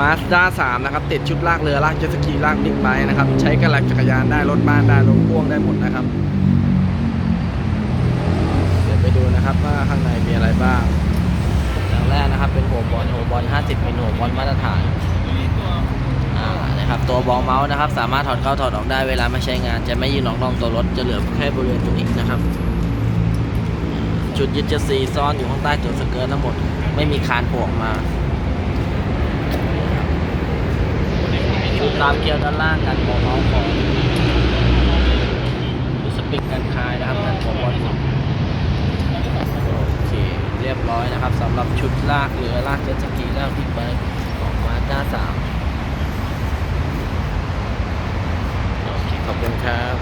มาสด้า3นะครับ ติดชุดลากเรือลากเจ็ตสกีลากบิ๊กไบค์นะครับ ใช้กระหลักจักรยานได้รถบ้านได้รถพ่วงได้หมดนะครับ เดี๋ยวไปดูนะครับว่าข้างในมีอะไรบ้างอย่างแรกนะครับ เป็นหัวบอลหัวบอล 50เป็นหัวบอลมาตรฐานนะครับตัวบอลเมาส์นะครับ สามารถถอดเข้าถอดออกได้เวลาไม่ใช้งาน จะไม่ยืนออกนอกตัวรถจะเหลือแค่บริเวณตรงนี้นะครับจุดยึดจะซีซ่อนอยู่ข้างใต้ตัวสเกิร์ตทั้งหมด ไม่มีคานโผล่ออกมาจุด ตามเกลียวด้านล่างกันของเมาส์ของจุดสปริงกันคลายนะครับกันของบอลโอเคเรียบร้อยนะครับสำหรับชุดลากเรือลากเจ็ตสกีลากบิ๊กไบค์ของมาด้าสามขอบคุณครับ